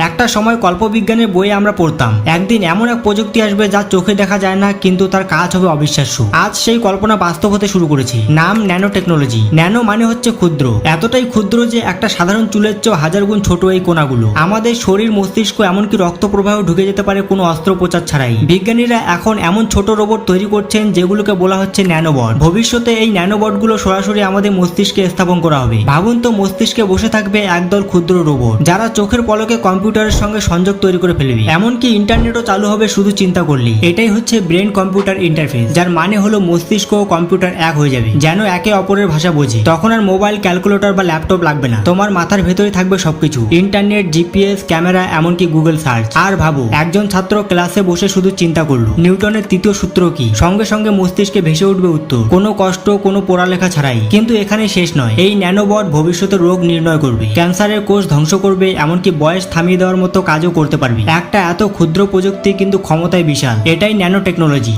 একটা সময় কল্পবিজ্ঞানের বইয়ে আমরা পড়তাম। একদিন এমন এক প্রযুক্তি আসবে যা চোখে দেখা যায় না, কিন্তু তার কাজ হবে অবিশ্বাস্য। আজ সেই কল্পনা বাস্তব হতে শুরু করেছে। নাম ন্যানো টেকনোলজি ন্যানো মানে হচ্ছে ক্ষুদ্র। এতটাই ক্ষুদ্র যে একটা সাধারণ চুলের চেয়েও হাজার গুণ ছোট এই কোনাগুলো। আমাদের শরীর, মস্তিষ্ক এমনকি রক্ত প্রবাহ ঢুকে যেতে পারে কোনো অস্ত্রোপচার ছাড়াই। বিজ্ঞানীরা এখন এমন ছোট রোবট তৈরি করছেন যেগুলোকে বলা হচ্ছে ন্যানোবট। ভবিষ্যতে এই ন্যানোবটগুলো সরাসরি আমাদের মস্তিষ্কে স্থাপন করা হবে। ভাবুন তো, মস্তিষ্কে বসে থাকবে একদল ক্ষুদ্র রোবট, যারা চোখের পলকে কম্পিউটারের সঙ্গে সংযোগ তৈরি করে ফেলবে এমনকি ইন্টারনেটও চালু হবে শুধু চিন্তা করলেই। এটাই হচ্ছে ব্রেন কম্পিউটার ইন্টারফেস যার মানে হলো মস্তিষ্ক ও কম্পিউটার এক হয়ে যাবে, যেন একে অপরের ভাষা বোঝে। তখন আর মোবাইল ক্যালকুলেটর বা ল্যাপটপ লাগবে না। তোমার মাথার ভেতরে থাকবে সবকিছু। ইন্টারনেট জিপিএস ক্যামেরা এমনকি গুগল সার্চ আর ভাবো, একজন ছাত্র ক্লাসে বসে শুধু চিন্তা করল। নিউটনের তৃতীয় সূত্র কি? সঙ্গে সঙ্গে মস্তিষ্কে ভেসে উঠবে উত্তর। কোনো কষ্ট, কোনো পড়ালেখা ছাড়াই। কিন্তু এখানে শেষ নয়। এই ন্যানোবট ভবিষ্যতে রোগ নির্ণয় করবে। ক্যান্সারের কোষ ধ্বংস করবে, এমনকি বয়স থামিয়ে দেওয়ার মতো কাজও করতে পারবে। একটা এত ক্ষুদ্র প্রযুক্তি কিন্তু ক্ষমতায় বিশাল। এটাই ন্যানো টেকনোলজি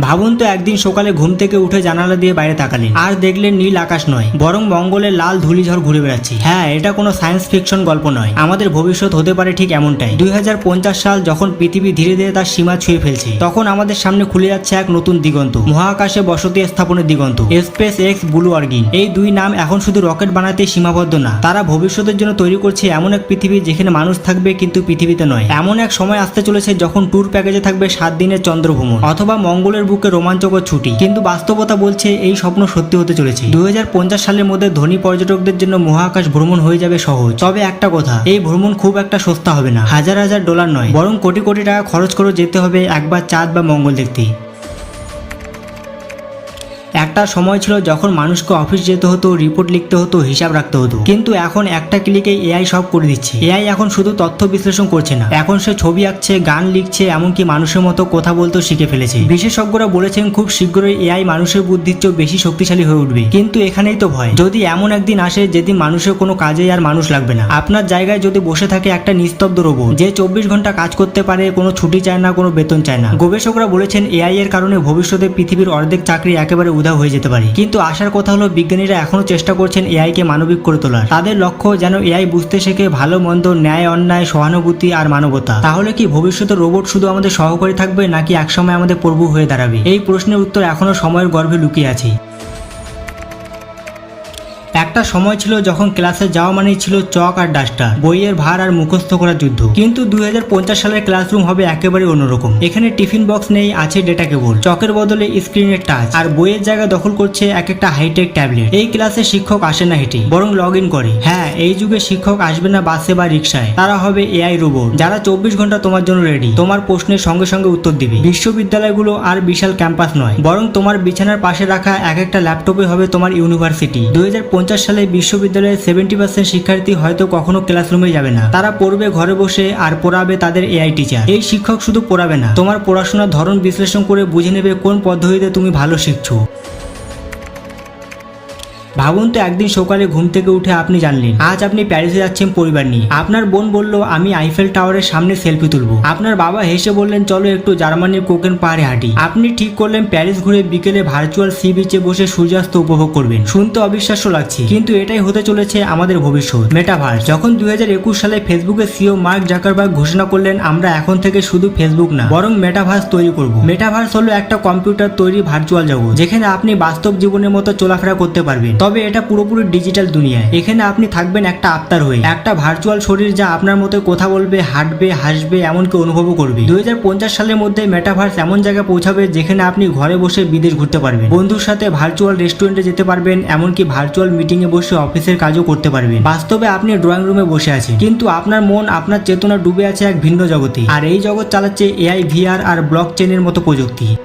ভাবুন তো একদিন সকালে ঘুম থেকে উঠে জানালা দিয়ে বাইরে তাকালেন। আর দেখলেন নীল আকাশ নয়, বরং মঙ্গলের লাল ধূলিঝড় ঘুরে বেড়াচ্ছে। হ্যাঁ এটা কোনো সায়েন্স ফিকশন গল্প নয়। আমাদের ভবিষ্যৎ হতে পারে ঠিক এমনটাই। দুই হাজার পঞ্চাশ সাল যখন পৃথিবী ধীরে ধীরে তার সীমা ছুঁয়ে ফেলছে, তখন আমাদের সামনে খুলে যাচ্ছে এক নতুন দিগন্ত, মহাকাশে বসতি স্থাপনের দিগন্ত, স্পেস এক্স ব্লু অর্গিন। এই দুই নাম এখন শুধু রকেট বানাতে সীমাবদ্ধ না, তারা ভবিষ্যতের জন্য তৈরি করছে এমন এক পৃথিবী যেখানে মানুষ থাকবে কিন্তু পৃথিবীতে নয়। এমন এক সময় আসতে চলেছে যখন ট্যুর প্যাকেজে থাকবে সাত দিনের চন্দ্র ভ্রমণ অথবা মঙ্গলের বুকে রোমাঞ্চকর ছুটি। কিন্তু বাস্তবতা বলছে এই স্বপ্ন সত্যি হতে চলেছে। দুই হাজার পঞ্চাশ সালের মধ্যে ধনী পর্যটকদের জন্য মহাকাশ ভ্রমণ হয়ে যাবে সহজ। তবে একটা কথা, এই ভ্রমণ খুব একটা সস্তা হবে না। হাজার হাজার ডলার নয়। বরং কোটি কোটি টাকা খরচ করে যেতে হবে একবার চাঁদ বা মঙ্গল দেখতে। একটা সময় ছিল যখন মানুষকে অফিস যেতে হতো রিপোর্ট লিখতে হতো, হিসাব রাখতে হতো। কিন্তু এখন একটা ক্লিকে এআই সব করে দিচ্ছে। এআই এখন শুধু তথ্য বিশ্লেষণ করছে না। এখন সে ছবি আঁকছে, গান লিখছে, এমনকি মানুষের মতো কথা বলতেও শিখে ফেলেছে। বিশেষজ্ঞরা বলেছেন, খুব শীঘ্রই এআই মানুষের বুদ্ধির চেয়েও বেশি শক্তিশালী হয়ে উঠবে। কিন্তু এখানেই তো ভয়। যদি এমন একদিন আসে যেদিন মানুষের কোনো কাজেই আর মানুষ লাগবে না। আপনার জায়গায় যদি বসে থাকে একটা নিস্তব্ধ রোবট যে চব্বিশ ঘণ্টা কাজ করতে পারে, কোনো ছুটি চায় না, কোনো বেতন চায় না। গবেষকরা বলেছেন এআই এর কারণে ভবিষ্যতে পৃথিবীর অর্ধেক চাকরি একেবারে উধাও হয়ে যেতে পারে। কিন্তু আসার কথা হলো, বিজ্ঞানীরা এখনও চেষ্টা করছেন এআই কে মানবিক করে তোলার। তাদের লক্ষ্য যেন এআই বুঝতে শেখে ভালো, মন্দ, ন্যায়, অন্যায়, সহানুভূতি আর মানবতা। তাহলে কি ভবিষ্যতে রোবট শুধু আমাদের সহকারী থাকবে, নাকি একসময় আমাদের প্রভু হয়ে দাঁড়াবে? এই প্রশ্নের উত্তর এখনও সময়ের গর্ভে লুকিয়ে আছে। একটা সময় ছিল যখন ক্লাসে যাওয়া মানেই ছিল চক আর ডাস্টার, বইয়ের ভার আর মুখস্থ করার যুদ্ধ। কিন্তু দুই হাজার পঞ্চাশ সালের ক্লাসরুম হবে একেবারে অন্যরকম। এখানে টিফিন বক্স নেই, আছে ডেটা কেবল। চকের বদলে স্ক্রিনের টাচ। আর বইয়ের জায়গা দখল করছে এক একটা হাইটেক ট্যাবলেট এই ক্লাসে শিক্ষক আসে না হেঁটে বরং লগ ইন করে। হ্যাঁ এই যুগে শিক্ষক আসবে না বাসে বা রিক্সায় তারা হবে এআই রোবট যারা চব্বিশ ঘণ্টা তোমার জন্য রেডি তোমার প্রশ্নের সঙ্গে সঙ্গে উত্তর দিবে। বিশ্ববিদ্যালয়গুলো আর বিশাল ক্যাম্পাস নয়, বরং তোমার বিছানার পাশে রাখা এক একটা ল্যাপটপে হবে তোমার ইউনিভার্সিটি দুই সালে বিশ্ববিদ্যালয়ের সেভেন্টি পার্সেন্ট শিক্ষার্থী হয়তো কখনো ক্লাসরুমে যাবে না। তারা পড়বে ঘরে বসে আর পড়াবে তাদের এআই টিচার এই শিক্ষক শুধু পড়াবে না, তোমার পড়াশোনার ধরন বিশ্লেষণ করে বুঝে নেবে কোন পদ্ধতিতে তুমি ভালো শিখছো। ভাবুন তো একদিন সকালে ঘুম থেকে উঠে আপনি জানলেন, আজ আপনি প্যারিসে যাচ্ছেন পরিবার নিয়ে। আপনার বোন বলল, আমি আইফেল টাওয়ারের সামনে সেলফি তুলবো। আপনার বাবা হেসে বললেন, চলো একটু জার্মানির কোকেন পাহাড়ে হাঁটি। আপনি ঠিক করলেন, প্যারিস ঘুরে বিকেলে ভার্চুয়াল সি বিচে বসে সূর্যাস্ত উপভোগ করবেন। শুনতে অবিশ্বাস্য লাগছে, কিন্তু এটাই হতে চলেছে আমাদের ভবিষ্যৎ। মেটাভার্স যখন দুই হাজার একুশ সালে ফেসবুকের সিও মার্ক জাকারবার্গ ঘোষণা করলেন, আমরা এখন থেকে শুধু ফেসবুক না, বরং মেটাভার্স তৈরি করব। মেটাভার্স হলো একটা কম্পিউটার তৈরি ভার্চুয়াল জগৎ, যেখানে আপনি বাস্তব জীবনের মতো চলাফেরা করতে পারবেন। তবে এটা পুরোপুরি ডিজিটাল দুনিয়ায় এখানে আপনি থাকবেন একটা আত্মার হয়ে। একটা ভার্চুয়াল শরীর যা আপনার মতো কথা বলবে, হাঁটবে, হাসবে, এমনকি অনুভবও করবে। দুই হাজার পঞ্চাশ সালের মধ্যে মেটাভার্স এমন জায়গায় পৌঁছাবে যেখানে আপনি ঘরে বসে বিদেশ ঘুরতে পারবেন। বন্ধুর সাথে ভার্চুয়াল রেস্টুরেন্টে যেতে পারবেন, এমনকি ভার্চুয়াল মিটিং এ বসে অফিসের কাজও করতে পারবেন। বাস্তবে আপনি ড্রয়িং রুমে বসে আছেন। কিন্তু আপনার মন, আপনার চেতনা ডুবে আছে এক ভিন্ন জগতে। আর এই জগৎ চালাচ্ছে এআই ভিআর আর ব্লক চেনের মতো প্রযুক্তি।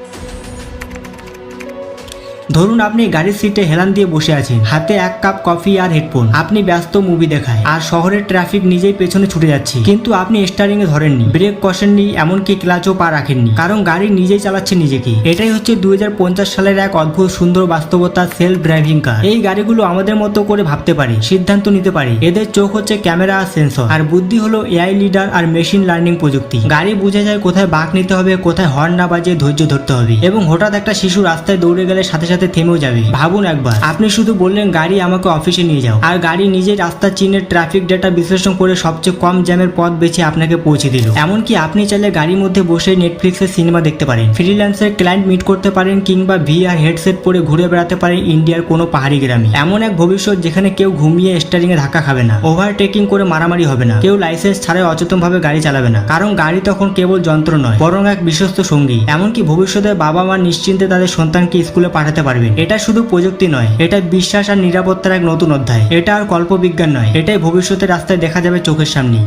ধরুন আপনি গাড়ির সিটে হেলান দিয়ে বসে আছেন। হাতে এক কাপ কফি আর হেডফোন আপনি ব্যস্ত মুভি দেখায়। আর শহরের ট্রাফিক নিজেই পেছনে ছুটে যাচ্ছে। কিন্তু আপনি স্টারিং এ ধরেননি। ব্রেক কষেননি, এমনকি ক্লাচও পা রাখেননি। কারণ গাড়ি নিজেই চালাচ্ছে নিজেকে। এটাই হচ্ছে দুই হাজার পঞ্চাশ সালের এক অদ্ভুত সুন্দর বাস্তবতা সেলফ ড্রাইভিং কার এই গাড়িগুলো আমাদের মতো করে ভাবতে পারে, সিদ্ধান্ত নিতে পারে। এদের চোখ হচ্ছে ক্যামেরা আর সেন্সর আর বুদ্ধি হলো এআই লিডার আর মেশিন লার্নিং প্রযুক্তি। গাড়ি বুঝে যায় কোথায় বাঁক নিতে হবে, কোথায় হর্ন না বাজে ধৈর্য ধরতে হবে। এবং হঠাৎ একটা শিশু রাস্তায় দৌড়ে গেলে সাথে সাথে সাথে থেমেও যাবে। ভাবুন একবার। আপনি শুধু বললেন গাড়ি আমাকে অফিসে নিয়ে যাও। আর গাড়ি নিজে রাস্তার চিহ্নের ট্রাফিক ডেটা বিশ্লেষণ করে সবচেয়ে কম জ্যামের পথ বেছে আপনাকে পৌঁছে দিল। এমনকি আপনি চাইলে গাড়ির মধ্যে বসে নেটফ্লিক্সের সিনেমা দেখতে পারেন। ফ্রিল্যান্সের ক্লায়েন্ট মিট করতে পারেন কিংবা ভিআর হেডসেট পরে ঘুরে বেড়াতে পারেন ইন্ডিয়ার কোনো পাহাড়ি গ্রামে। এমন এক ভবিষ্যৎ যেখানে কেউ ঘুমিয়ে স্টারিং এ ধাক্কা খাবে না। ওভারটেকিং করে মারামারি হবে না। কেউ লাইসেন্স ছাড়াই অচেতন ভাবে গাড়ি চালাবে না। কারণ গাড়ি তখন কেবল যন্ত্র নয়, বরং এক বিশ্বস্ত সঙ্গী। এমনকি ভবিষ্যতে বাবা মা নিশ্চিন্তে তাদের সন্তানকে স্কুলে পাঠাতে পারবেন এটা শুধু প্রযুক্তি নয় এটা বিশ্বাস আর নিরাপত্তার এক নতুন অধ্যায়। এটা আর কল্পবিজ্ঞান নয়, এটাই ভবিষ্যতের রাস্তায় দেখা যাবে চোখের সামনে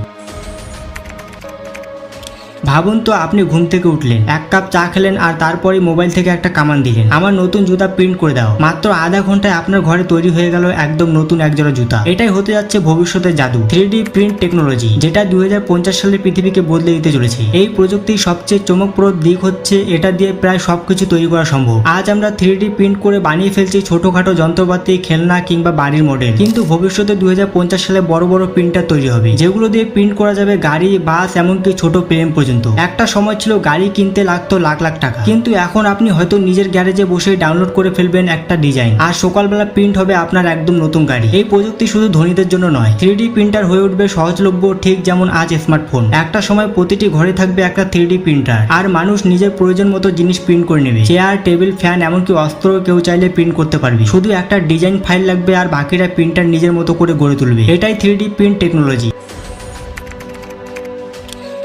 ভাবুন তো, আপনি ঘুম থেকে উঠলেন, এক কাপ চা খেলেন আর তারপরে মোবাইল থেকে একটা কামান দিলেন। আমার নতুন জুতা প্রিন্ট করে দাও। মাত্র আধা ঘন্টায় আপনার ঘরে তৈরি হয়ে গেল একদম নতুন একজোড়া জুতা। এটাই হতে যাচ্ছে ভবিষ্যতের জাদু। থ্রি প্রিন্ট টেকনোলজি যেটা দু হাজার পঞ্চাশ সালের পৃথিবীকে বদলে দিতে চলেছে। এই প্রযুক্তির সবচেয়ে চমকপ্রদ দিক হচ্ছে, এটা দিয়ে প্রায় সবকিছু তৈরি করা সম্ভব। আজ আমরা থ্রি প্রিন্ট করে বানিয়ে ফেলছি ছোটখাটো যন্ত্রপাতি, খেলনা কিংবা বাড়ির মডেল কিন্তু ভবিষ্যতে দুই হাজার পঞ্চাশ সালে বড় বড় প্রিন্টার তৈরি হবে, যেগুলো দিয়ে প্রিন্ট করা যাবে গাড়ি বাস এমনকি ছোট প্লেন পর্যন্ত। একটা সময় ছিল গাড়ি কিনতে লাগতো লাখ লাখ টাকা। কিন্তু এখন আপনি হয়তো নিজের গ্যারেজে বসে ডাউনলোড করে ফেলবেন একটা ডিজাইন আর সকালবেলা প্রিন্ট হবে আপনার একদম নতুন গাড়ি। এই প্রযুক্তি শুধু ধনীদের জন্য নয় থ্রি প্রিন্টার হয়ে উঠবে সহজলভ্য, ঠিক যেমন আজ স্মার্টফোন একটা সময় প্রতিটি ঘরে থাকবে একটা থ্রি প্রিন্টার আর মানুষ নিজের প্রয়োজন মতো জিনিস প্রিন্ট করে নেবে। চেয়ার টেবিল ফ্যান এমনকি অস্ত্র কেউ চাইলে প্রিন্ট করতে পারবে। শুধু একটা ডিজাইন ফাইল লাগবে আর বাকিরা প্রিন্টার নিজের মতো করে গড়ে তুলবে। এটাই থ্রি প্রিন্ট টেকনোলজি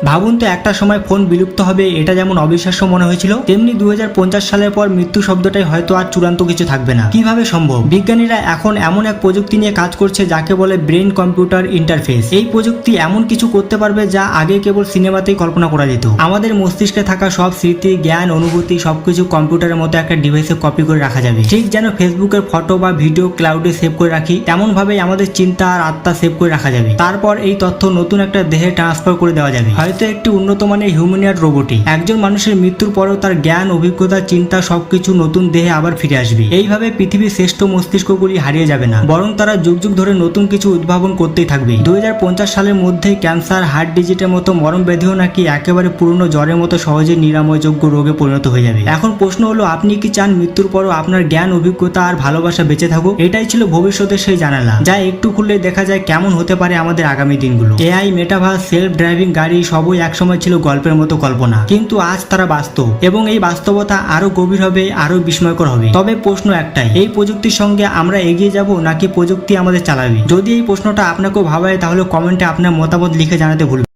ভাবুন তো, একটা সময় ফোন বিলুপ্ত হবে, এটা যেমন অবিশ্বাস্য মনে হয়েছিল, তেমনি দু হাজার পঞ্চাশ সালের পর মৃত্যু শব্দটাই হয়তো আর চূড়ান্ত কিছু থাকবে না। কীভাবে সম্ভব? বিজ্ঞানীরা এখন এমন এক প্রযুক্তি নিয়ে কাজ করছে, যাকে বলে ব্রেন কম্পিউটার ইন্টারফেস। এই প্রযুক্তি এমন কিছু করতে পারবে, যা আগে কেবল সিনেমাতেই কল্পনা করা যেত। আমাদের মস্তিষ্কে থাকা সব স্মৃতি, জ্ঞান, অনুভূতি, সবকিছু কম্পিউটারের মতো একটা ডিভাইসে কপি করে রাখা যাবে। ঠিক যেন ফেসবুকের ফটো বা ভিডিও ক্লাউডে সেভ করে রাখি তেমন ভাবেই আমাদের চিন্তা আর আত্মা সেভ করে রাখা যাবে। তারপর এই তথ্য নতুন একটা দেহে ট্রান্সফার করে দেওয়া যাবে। হয়তো একটি উন্নত মানের হিউম্যানিয়ার রোবটই। একজন মানুষের মৃত্যুর পরেও তার জ্ঞান, অভিজ্ঞতা, চিন্তা, সবকিছু নতুন দেহে আবার ফিরে আসবে। এইভাবে পৃথিবীর শ্রেষ্ঠ মস্তিষ্কগুলি হারিয়ে যাবে না। বরং তারা যুগ যুগ ধরে নতুন কিছু উদ্ভাবন করতেই থাকবে। দুই সালের মধ্যে ক্যান্সার, হার্ট ডিজিটের মতো মরম ব্যাধিও নাকি একেবারে পুরনো জ্বরের মতো সহজে নিরাময়যোগ্য রোগে পরিণত হয়ে যাবে। এখন প্রশ্ন হলো, আপনি কি চান মৃত্যুর পরও আপনার জ্ঞান, অভিজ্ঞতা আর ভালোবাসা বেঁচে থাকুক? এটাই ছিল ভবিষ্যতের সেই জানালা। যা একটু খুললে দেখা যায় কেমন হতে পারে আমাদের আগামী দিনগুলো। এআই, মেটাভার্স সেলফ ড্রাইভিং গাড়ি সবই একসময় ছিল গল্পের মতো কল্পনা। কিন্তু আজ তারা বাস্তব এবং এই বাস্তবতা আরও গভীর হবে আরও বিস্ময়কর হবে। তবে প্রশ্ন একটাই, এই প্রযুক্তির সঙ্গে আমরা এগিয়ে যাব নাকি প্রযুক্তি আমাদের চালাবে? যদি এই প্রশ্নটা আপনাকেও ভাবায়, তাহলে কমেন্টে আপনার মতামত লিখে জানাতে ভুলবেন